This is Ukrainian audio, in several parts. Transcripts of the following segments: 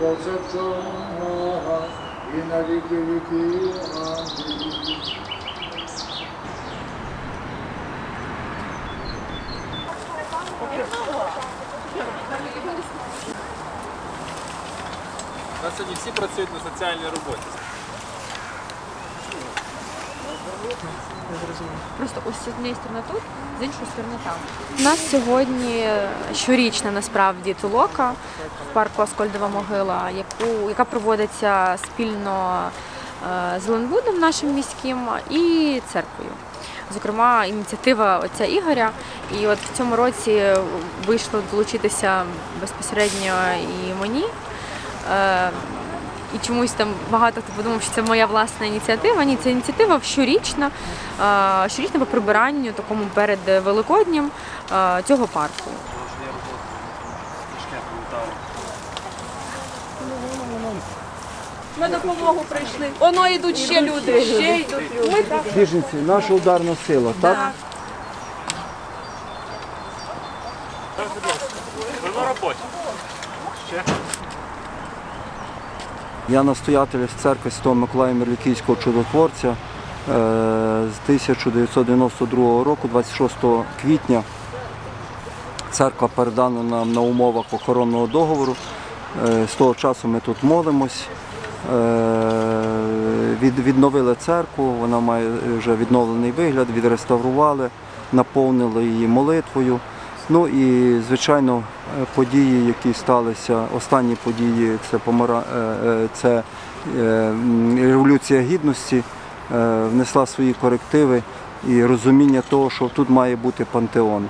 повсякчас і на віки віки. У нас сьогодні всі працюють на соціальній роботі. Просто ось з однієї сторони тут, з іншої сторони там. У нас сьогодні щорічна насправді тулока в парку Аскольдова могила, яку, яка проводиться спільно е, з Ленвудом нашим міським і церквою. Зокрема, ініціатива отця Ігоря. І от в цьому році вийшло долучитися безпосередньо і мені. І чомусь там багато хто подумав, що це моя власна ініціатива. Ні, це ініціатива щорічна, щорічна по прибиранню такому перед Великоднім цього парку. Ми допомогу прийшли. Воно йдуть ще люди, ще йдуть люди. Біженці, наша ударна сила, так? Ви на роботі. Я настоятель з церкви Святого Миколая Мирлікійського чудотворця е, з 1992 року, 26 квітня. Церква передана нам на умовах охоронного договору. Е, З того часу ми тут молимось. Е, Відновили церкву, вона має вже відновлений вигляд, відреставрували, наповнили її молитвою. Ну і, звичайно, події, які сталися, останні події це, помара... е, е, це е, Революція Гідності, е, внесла свої корективи і розуміння того, що тут має бути пантеон.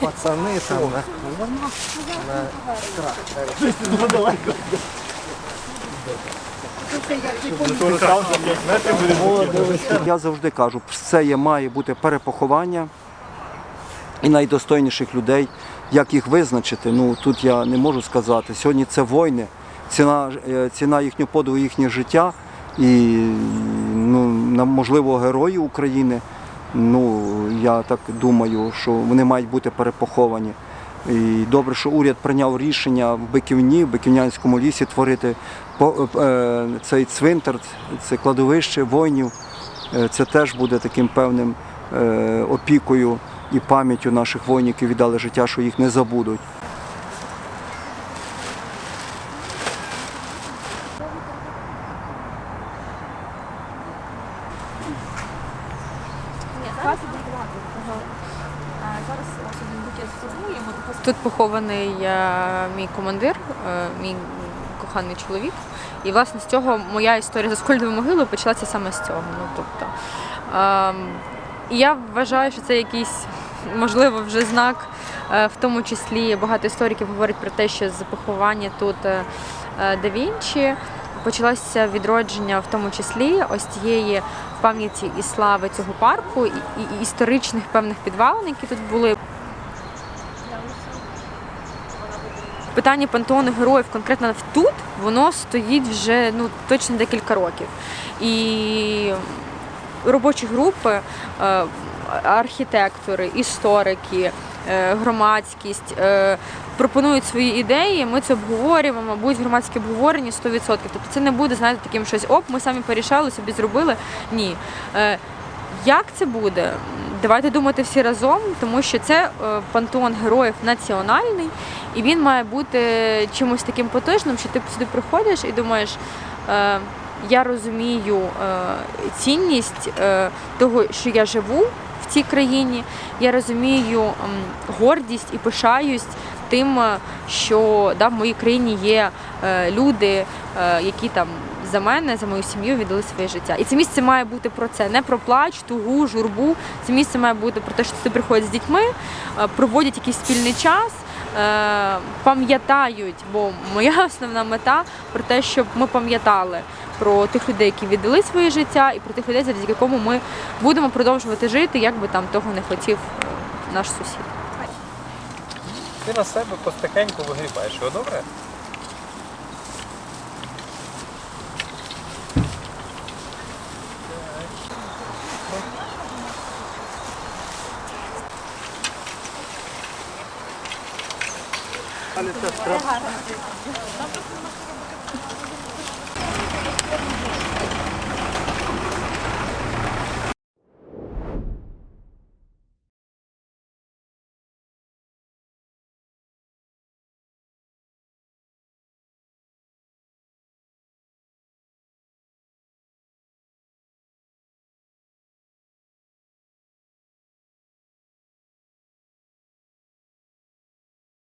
Пацани там. Я завжди кажу, це є, має бути перепоховання і найдостойніших людей. Як їх визначити, ну тут я не можу сказати. Сьогодні це війни, ціна, е, ціна їхнього подвигу, їхнє життя і ну, можливо герої України. Ну я так думаю, що вони мають бути перепоховані. І добре, що уряд прийняв рішення в Биківні, в Биківнянському лісі творити е, цей цвинтар, це кладовище воїнів. Е, Це теж буде таким певним е, опікою і пам'яттю наших воїнів, які віддали життя, що їх не забудуть. Тут похований е, мій командир, е, мій коханий чоловік. І власне з цього моя історія з Аскольдовою могилою почалася саме з цього. Ну, тобто, ем, і я вважаю, що це якийсь, можливо, вже знак, е, в тому числі багато істориків говорять про те, що з поховання тут да Вінчі почалося відродження, в тому числі ось цієї пам'яті і слави цього парку, і, і, історичних певних підвалин, які тут були. питання пантеону героїв конкретно тут, воно стоїть вже ну, точно декілька років. І робочі групи, е, архітектори, історики, громадськість е, пропонують свої ідеї, ми це обговорюємо, мабуть, громадське обговорення 100%. Тобто це не буде, знаєте, таким щось, оп, ми самі порішали, собі зробили. Ні. Е, Як це буде? Давайте думати всі разом, тому що це е, пантеон героїв національний, і він має бути чимось таким потужним, що ти сюди приходиш і думаєш. Я розумію е, цінність е, того, що я живу в цій країні. Я розумію гордість і пишаюсь тим, е, що да, в моїй країні є люди, які там за мене, за мою сім'ю віддали своє життя. І це місце має бути про це, не про плач, тугу, журбу. Це місце має бути про те, що ти приходять з дітьми, проводять якийсь спільний час. Пам'ятають, бо моя основна мета про те, щоб ми пам'ятали про тих людей, які віддали своє життя, і про тих людей, завдяки якому ми будемо продовжувати жити, як би там того не хотів е, наш сусід. Ти на себе постихеньку вигрібаєш його, добре? Але це гарно.